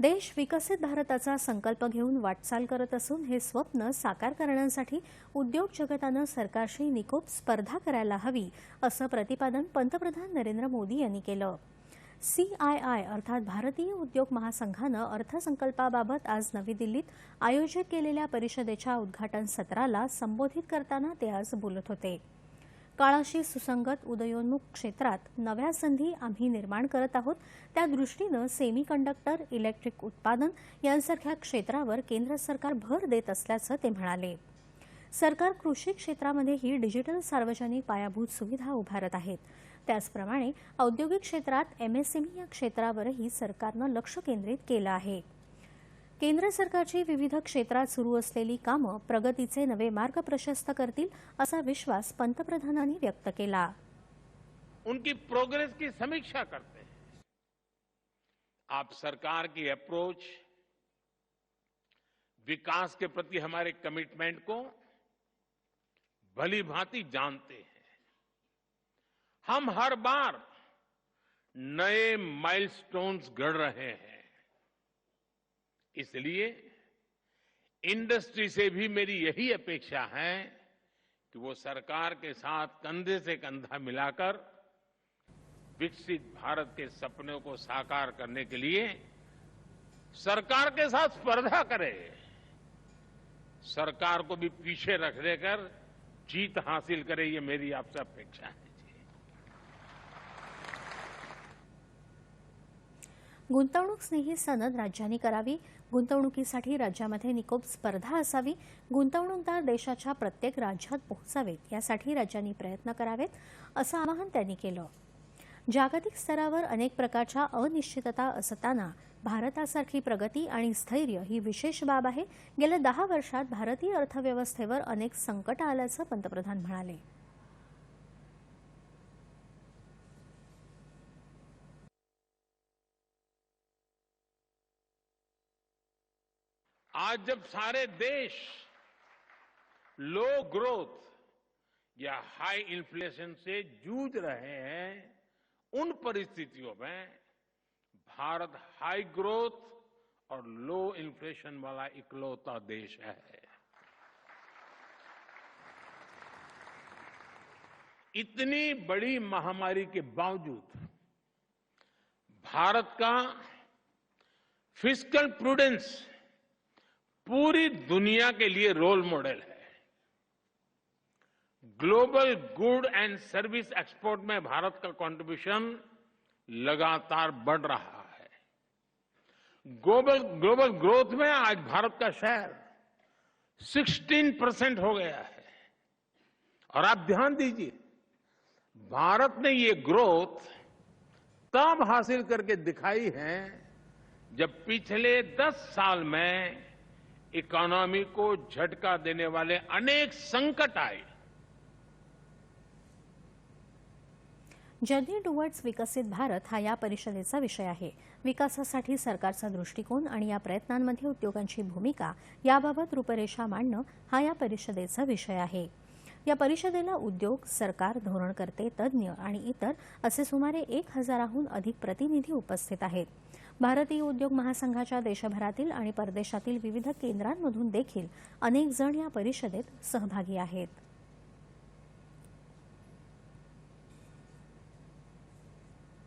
देश विकसित भारताचा संकल्प घेऊन वाटचाल करत असून हे स्वप्न साकार करण्यासाठी उद्योग जगतानं सरकारशी निकोप स्पर्धा करायला हवी असं प्रतिपादन पंतप्रधान नरेंद्र मोदी यांनी केलं. सीआयआय अर्थात भारतीय उद्योग महासंघानं अर्थसंकल्पाबाबत आज नवी दिल्लीत आयोजित केलेल्या परिषदेच्या उद्घाटन सत्राला संबोधित करताना ते आज बोलत होते. काळाशी सुसंगत उदयोन्मुख क्षेत्रात नव्या संधी आम्ही निर्माण करत आहोत. त्या दृष्टीनं सेमीकंडक्टर इलेक्ट्रिक उत्पादन यांसारख्या क्षेत्रावर केंद्र सरकार भर देत असल्याचं ते म्हणाले. सरकार कृषी क्षेत्रामध्येही डिजिटल सार्वजनिक पायाभूत सुविधा उभारत आहेत. त्याचप्रमाणे औद्योगिक क्षेत्रात एमएसएमई या क्षेत्रावरही सरकारनं लक्ष केंद्रित केलं आहे. केंद्र सरकारची विविध क्षेत्रात सुरू असलेली कामं प्रगतीचे नवे मार्ग प्रशस्त करतील असा विश्वास पंतप्रधानांनी व्यक्त केला. उनकी प्रोग्रेस की समीक्षा करते हैं। आप सरकार की अप्रोच विकास के प्रति हमारे कमिटमेंट को भली भांति जानते हैं। हम हर बार नए माइलस्टोन्स गढ़ रहे हैं। इसलिए इंडस्ट्री से भी मेरी यही अपेक्षा है कि वो सरकार के साथ कंधे से कंधा मिलाकर विकसित भारत के सपनों को साकार करने के लिए सरकार के साथ स्पर्धा करे। सरकार को भी पीछे रख देकर जीत हासिल करे, ये मेरी आपसे अपेक्षा है। गुंतवणूक स्नेही सनद राज्यांनी करावी. गुंतवणुकीसाठी राज्यामध्ये निकोप स्पर्धा असावी. गुंतवणूकदार देशाच्या प्रत्येक राज्यात पोहोचावेत यासाठी राज्यांनी प्रयत्न करावेत असं आवाहन त्यांनी केलं. जागतिक स्तरावर अनेक प्रकारच्या अनिश्चितता असताना भारतासारखी प्रगती आणि स्थैर्य ही विशेष बाब आहे. गेल्या दहा वर्षात भारतीय अर्थव्यवस्थेवर अनेक संकट आल्याचं पंतप्रधान म्हणाले. आज जब सारे देश लो ग्रोथ या हाई इन्फ्लेशन से जूझ रहे हैं, उन परिस्थितियों में भारत हाई ग्रोथ और लो इन्फ्लेशन वाला इकलौता देश है। इतनी बड़ी महामारी के बावजूद भारत का फ़िज़िकल प्रूडेंस पूरी दुनिया के लिए रोल मॉडल है। Global good and service export में भारत का कंट्रीब्यूशन लगातार बढ़ रहा है। ग्लोबल ग्लोबल ग्रोथ में आज भारत का शेयर 16 परसेंट हो गया है। और आप ध्यान दीजिए, भारत ने ये ग्रोथ तब हासिल करके दिखाई है जब पिछले 10 साल में इकोनॉमी को झटका देने वाले अनेक संकट आए। जर्नी टुवर्ड्स विकसित भारत हा या परिषदेचा विषय आहे. विकासासाठी सरकारचा दृष्टिकोन आणि या प्रयत्नांमध्ये उद्योगांची भूमिका याबाबत रूपरेषा मांडणं हा या परिषदेचा विषय आहे. या परिषदेला उद्योग सरकार धोरणकर्ते तज्ज्ञ आणि इतर असे सुमारे एक हजाराहून अधिक प्रतिनिधी उपस्थित आहेत. भारतीय उद्योग महासंघाच्या देशभरातील आणि परदेशातील विविध केंद्रांमधून देखील अनेक जण या परिषदेत सहभागी आहेत.